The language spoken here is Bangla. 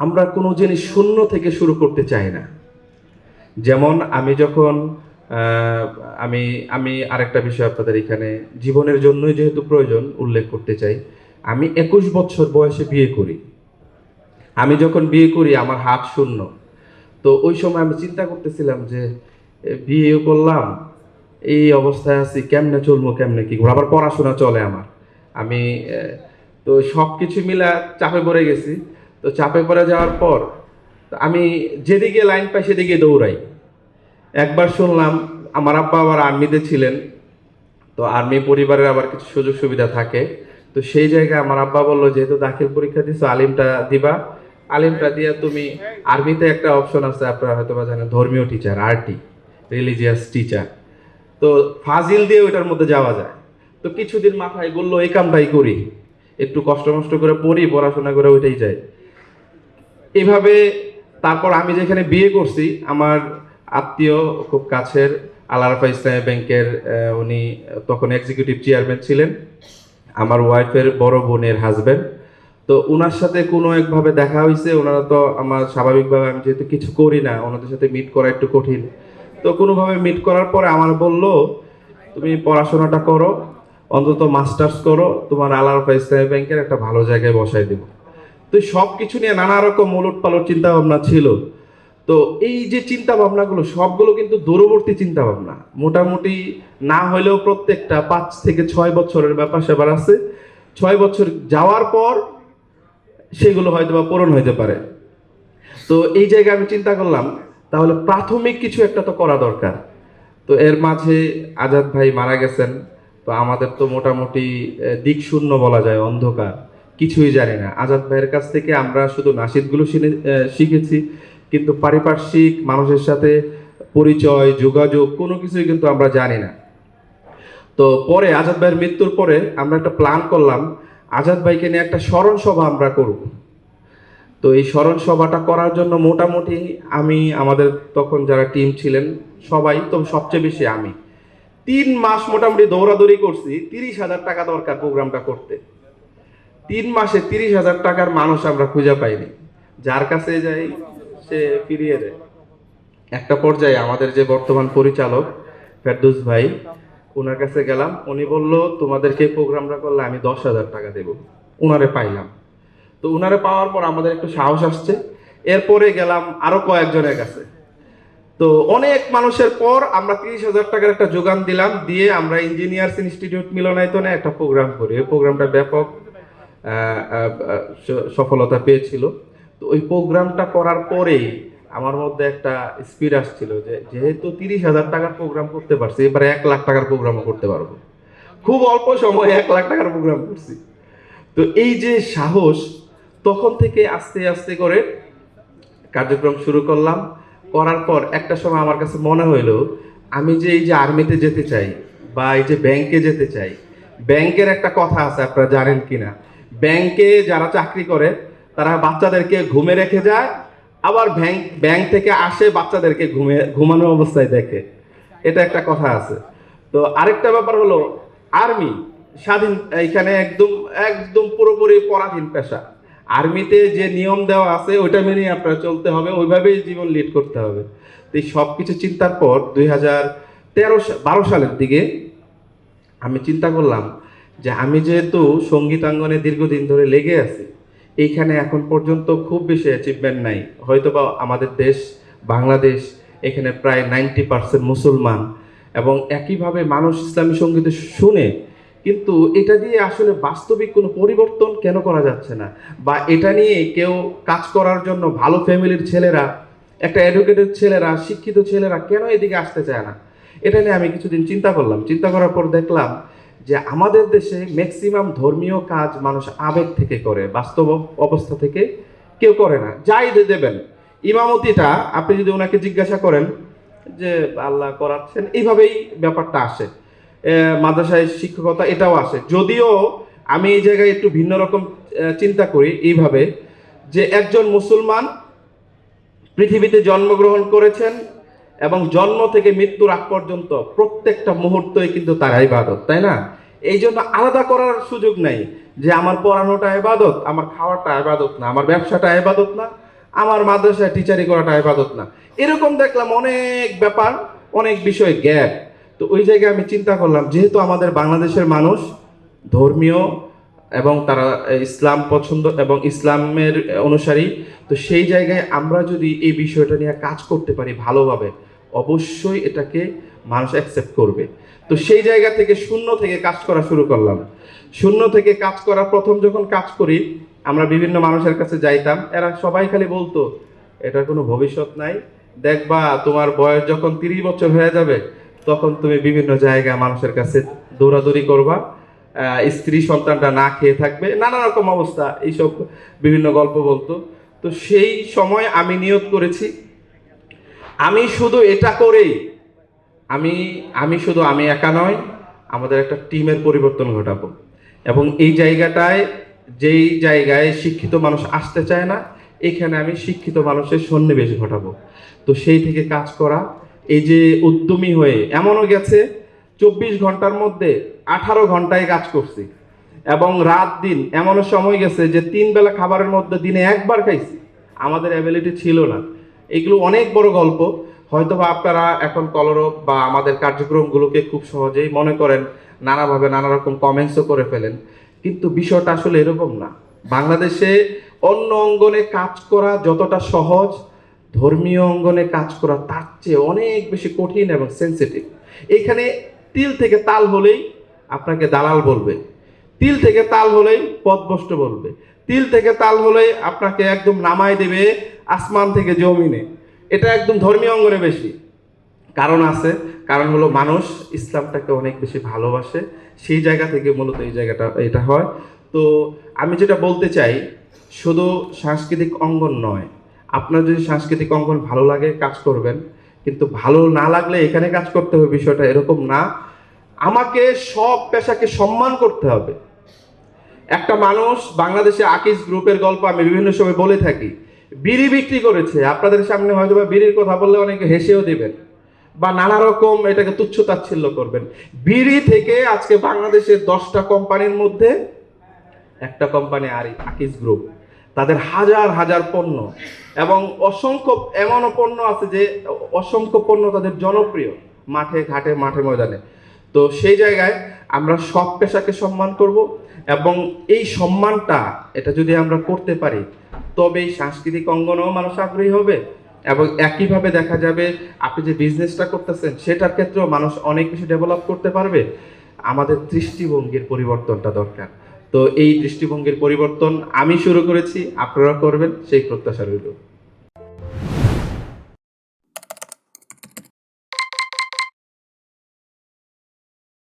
আমরা কোনো জিনিস শূন্য থেকে শুরু করতে চাই না। যেমন আমি যখন আমি আমি আরেকটা বিষয় আপনাদের এখানে জীবনের জন্যই যেহেতু প্রয়োজন উল্লেখ করতে চাই, আমি একুশ বছর বয়সে বিয়ে করি। আমি যখন বিয়ে করি আমার হাত শূন্য। তো ওই সময় আমি চিন্তা করতেছিলাম যে বিয়ে করলাম, এই অবস্থায় আছি, কেমনে চলবো, কেমনে কি আবার পড়াশোনা চলে আমার। আমি তো সব কিছু মিলা চাপে পড়ে গেছি। তো চাপে পড়ে যাওয়ার পর আমি যেদিকে লাইন পাই সেদিকে দৌড়াই। একবার শুনলাম আমার আব্বা আবার আর্মিতে ছিলেন, তো আর্মি পরিবারের আবার কিছু সুযোগ সুবিধা থাকে। তো সেই জায়গায় আমার আব্বা বলল, যেহেতু দাখিল পরীক্ষা দিছো, আলিমটা দিবা। আলিমটা দিয়ে তুমি আর্মিতে একটা অপশন আছে, আপনারা হয়তো বা জানেন, ধর্মীয় টিচার আরটি রিলিজিয়াস টিচার তো ফাজিল দিয়ে ওইটার মধ্যে যাওয়া যায়। তো কিছুদিন মাথায় বলল, এই কামটাই করি। একটু কষ্ট মষ্ট করে পড়ি, পড়াশোনা করে ওইটাই যায় এভাবে তারপর আমি যেখানে বিয়ে করছি, আমার আত্মীয় খুব কাছের আলারাফা ইসলামী ব্যাংকের উনি তখন এক্সিকিউটিভ চেয়ারম্যান ছিলেন, আমার ওয়াইফের বড় বোনের হাজবেন্ড তো ওনার সাথে কোনো একভাবে দেখা হয়েছে ওনারা তো আমার স্বাভাবিকভাবে আমি যেহেতু কিছু করি না, ওনাদের সাথে মিট করা একটু কঠিন। তো কোনোভাবে মিট করার পরে আমার বলল, তুমি পড়াশোনাটা করো, অন্তত মাস্টার্স করো, তোমার আলারাফা ইসলামী ব্যাংকের একটা ভালো জায়গায় বসাই দেবো। তো সব কিছু নিয়ে নানা রকম উলট পালট চিন্তা ভাবনা ছিল। তো এই যে চিন্তা ভাবনাগুলো সবগুলো কিন্তু দূরবর্তী চিন্তা ভাবনা মোটামুটি না হলেও প্রত্যেকটা পাঁচ থেকে ছয় বছরের ব্যাপার স্যাপার আছে। ছয় বছর যাওয়ার পর সেগুলো হয়তো বা পূরণ হইতে পারে। তো এই জায়গায় আমি চিন্তা করলাম, তাহলে প্রাথমিক কিছু একটা তো করা দরকার। তো এর মাঝে আজাদ ভাই মারা গেছেন, তো আমাদের তো মোটামুটি দিক শূন্য বলা যায়, অন্ধকার। কিছুই জানি না। আজাদ ভাইয়ের কাছ থেকে আমরা শুধু নাসিদগুলো শিখেছি, কিন্তু পারিপার্শ্বিক মানুষের সাথে পরিচয়, যোগাযোগ, কোনো কিছুই কিন্তু আমরা জানি না। তো পরে আজাদ ভাইয়ের মৃত্যুর পরে আমরা একটা প্ল্যান করলাম, আজাদ ভাইকে নিয়ে একটা স্মরণ সভা আমরা করব। তো এই স্মরণ সভাটা করার জন্য মোটামুটি আমি, আমাদের তখন যারা টিম ছিলেন, সবাই তো সবচেয়ে বেশি আমি। তিন মাস মোটামুটি দৌড়াদৌড়ি করছি, তিরিশ হাজার টাকা দরকার প্রোগ্রামটা করতে। তিন মাসে তিরিশ হাজার টাকার মানুষ আমরা খুঁজে পাইনি। যার কাছে যাই, সে ফিরিয়ে দেয়। একটা পর্যায়ে আমাদের যে বর্তমান পরিচালক, ফেরদুস ভাই ওনার কাছে গেলাম। উনি বলল তোমাদেরকে প্রোগ্রামটা করলে আমি দশ হাজার টাকা দেবো। উনারে পাইলাম। তো উনারে পাওয়ার পর আমাদের একটু সাহস আসছে। এরপরে গেলাম আরও কয়েকজনের কাছে। তো অনেক মানুষের পর আমরা তিরিশ হাজার টাকার একটা যোগান দিলাম। দিয়ে আমরা ইঞ্জিনিয়ার্স ইনস্টিটিউট মিলনায়তনে একটা প্রোগ্রাম করি। ওই প্রোগ্রামটা ব্যাপক। সফলতা পেয়েছিল। তো ওই প্রোগ্রামটা করার পরেই আমার মধ্যে একটা স্পিড আসছিল যে যেহেতু তিরিশ হাজার টাকার প্রোগ্রাম করতে পারছি, এবারে এক লাখ টাকার প্রোগ্রামও করতে পারব। খুব অল্প সময়ে এক লাখ টাকার প্রোগ্রাম করছি। তো এই যে সাহস, তখন থেকে আস্তে আস্তে করে কার্যক্রম শুরু করলাম। করার পর একটা সময় আমার কাছে মনে হইল, আমি যে এই যে আর্মিতে যেতে চাই বা এই যে ব্যাংকে যেতে চাই, ব্যাংকের একটা কথা আছে, আপনারা জানেন কিনা? ব্যাংকে যারা চাকরি করে, তারা বাচ্চাদেরকে ঘুমে রেখে যায়, আবার ব্যাংক ব্যাংক থেকে আসে বাচ্চাদেরকে ঘুমে ঘুমানো অবস্থায় দেখে। এটা একটা কথা আছে। তো আরেকটা ব্যাপার হলো, আর্মি স্বাধীন, এইখানে একদম একদম পুরোপুরি পরাধীন পেশা। আর্মিতে যে নিয়ম দেওয়া আছে, ওইটা মেনেই আপনার চলতে হবে, ওইভাবেই জীবন লিড করতে হবে। তো এই সব কিছু চিন্তার পর দুই হাজার তেরো বারো সালের দিকে আমি চিন্তা করলাম যে আমি যেহেতু সঙ্গীতাঙ্গনে দীর্ঘদিন ধরে লেগে আছি, এইখানে এখন পর্যন্ত খুব বেশি অ্যাচিভমেন্ট নাই। হয়তো বা আমাদের দেশ, বাংলাদেশ, এখানে প্রায় নাইনটি পার্সেন্ট মুসলমান এবং একইভাবে মানুষ ইসলামী সংগীত শুনে, কিন্তু এটা দিয়ে আসলে বাস্তবিক কোনো পরিবর্তন কেন করা যাচ্ছে না? বা এটা নিয়ে কেউ কাজ করার জন্য ভালো ফ্যামিলির ছেলেরা, একটা এডুকেটেড ছেলেরা, শিক্ষিত ছেলেরা কেন এদিকে আসতে চায় না? এটা নিয়ে আমি কিছুদিন চিন্তা করলাম। চিন্তা করার পর দেখলাম যে আমাদের দেশে ম্যাক্সিমাম ধর্মীয় কাজ মানুষ আবেগ থেকে করে, বাস্তব অবস্থা থেকে কেউ করে না। যাই দেবেন, ইমামতিটা আপনি যদি ওনাকে জিজ্ঞাসা করেন যে আল্লাহ করাচ্ছেন, এইভাবেই ব্যাপারটা আসে। মাদ্রাসায় শিক্ষকতা এটাও আসে। যদিও আমি এই জায়গায় একটু ভিন্ন রকম চিন্তা করি এইভাবে যে একজন মুসলমান পৃথিবীতে জন্মগ্রহণ করেছেন এবং জন্ম থেকে মৃত্যুর আগ পর্যন্ত প্রত্যেকটা মুহূর্তই কিন্তু তার ইবাদত, তাই না? এই জন্য আলাদা করার সুযোগ নেই যে আমার পড়ানোটা ইবাদত, আমার খাওয়াটা ইবাদত না, আমার ব্যবসাটা ইবাদত না, আমার মাদ্রাসায় টিচারি করাটা ইবাদত না। এরকম দেখলাম অনেক ব্যাপার, অনেক বিষয় গ্যাপ। তো ওই জায়গায় আমি চিন্তা করলাম, যেহেতু আমাদের বাংলাদেশের মানুষ ধর্মীয় এবং তারা ইসলাম পছন্দ এবং ইসলামের অনুসারী, তো সেই জায়গায় আমরা যদি এই বিষয়টা নিয়ে কাজ করতে পারি ভালোভাবে অবশ্যই এটাকে মানুষ অ্যাকসেপ্ট করবে। তো সেই জায়গা থেকে শূন্য থেকে কাজ করা শুরু করলাম। শূন্য থেকে কাজ করা প্রথম যখন কাজ করি, আমরা বিভিন্ন মানুষের কাছে যাইতাম, এরা সবাই খালি বলতো, এটার কোনো ভবিষ্যৎ নাই। দেখবা, তোমার বয়স যখন তিরিশ বছর হয়ে যাবে, তখন তুমি বিভিন্ন জায়গায় মানুষের কাছে দৌড়াদৌড়ি করবা। স্ত্রী সন্তানটা না খেয়ে থাকবে, নানা রকম অবস্থা। এইসব বিভিন্ন গল্প বলতো। তো সেই সময় আমি নিয়োগ করেছি। আমি শুধু এটা করেই, আমি আমি শুধু আমি একা নয় আমাদের একটা টিমের পরিবর্তন ঘটাবো। এবং এই জায়গাটায়, যেই জায়গায় শিক্ষিত মানুষ আসতে চায় না, এখানে আমি শিক্ষিত মানুষের সন্নিবেশ ঘটাবো। তো সেই থেকে কাজ করা, এই যে উদ্যমী হয়ে, এমনও গেছে, চব্বিশ ঘণ্টার মধ্যে আঠারো ঘন্টায় কাজ করছি। এবং রাত দিন, এমনও সময় গেছে যে তিন বেলা খাবারের মধ্যে দিনে একবার খাইছি। আমাদের অ্যাবিলিটি ছিল না। এগুলো অনেক বড় গল্প। হয়তো বা আপনারা এখন কলরব বা আমাদের কার্যক্রমগুলোকে খুব সহজেই মনে করেন, নানাভাবে নানা রকম কমেন্টসও করে ফেলেন। কিন্তু বিষয়টা আসলে এরকম না। বাংলাদেশে অন্য অঙ্গনে কাজ করা যতটা সহজ, ধর্মীয় অঙ্গনে কাজ করা তার চেয়ে অনেক বেশি কঠিন এবং সেন্সিটিভ এখানে তিল থেকে তাল হলেই আপনাকে দালাল বলবে। তিল থেকে তাল হলেই পথভ্রষ্ট বলবে। তিল থেকে তাল হলে আপনাকে একদম নামাই দেবে আসমান থেকে জমিনে। এটা একদম ধর্মীয় অঙ্গনে বেশি। কারণ আছে, কারণ হলো মানুষ ইসলামটাকে অনেক বেশি ভালোবাসে। সেই জায়গা থেকে মূলত এই জায়গাটা, এটা হয়। তো আমি যেটা বলতে চাই, শুধু সাংস্কৃতিক অঙ্গন নয়। আপনার যদি সাংস্কৃতিক অঙ্গন ভালো লাগে, কাজ করবেন। কিন্তু ভালো না লাগলে এখানে কাজ করতে হবে বিষয়টা এরকম না। আমাকে সব পেশাকে সম্মান করতে হবে। একটা মানুষ বাংলাদেশে আকিস গ্রুপের গল্প আমি বিভিন্ন সময় বলে থাকি। বিড়ি বিক্রি করেছে। আপনাদের সামনে হয়তো বা বিড়ির কথা বললে অনেকে হেসেও দেবেন। বা নানা রকম এটাকে তুচ্ছ তাচ্ছিল্য করবেন। বিড়ি থেকে আজকে বাংলাদেশের দশটা কোম্পানির মধ্যে একটা কোম্পানি আর আকিস গ্রুপ। তাদের হাজার হাজার পণ্য এবং অসংখ্য এমনও পণ্য আছে যে অসংখ্য পণ্য তাদের জনপ্রিয়। মাঠে, ঘাটে, মাঠে ময়দানে। তো সেই জায়গায় আমরা সব পেশাকে সম্মান করব এবং এই সম্মানটা, এটা যদি আমরা করতে পারি তবে এই সাংস্কৃতিক অঙ্গনেও মানুষ আগ্রহী হবে এবং একইভাবে দেখা যাবে আপনি যে বিজনেসটা করতেছেন, সেটার ক্ষেত্রেও মানুষ অনেক বেশি ডেভেলপ করতে পারবে। আমাদের দৃষ্টিভঙ্গির পরিবর্তনটা দরকার। তো এই দৃষ্টিভঙ্গির পরিবর্তন আমি শুরু করেছি আপনারা করবেন, সেই প্রত্যাশা রইল।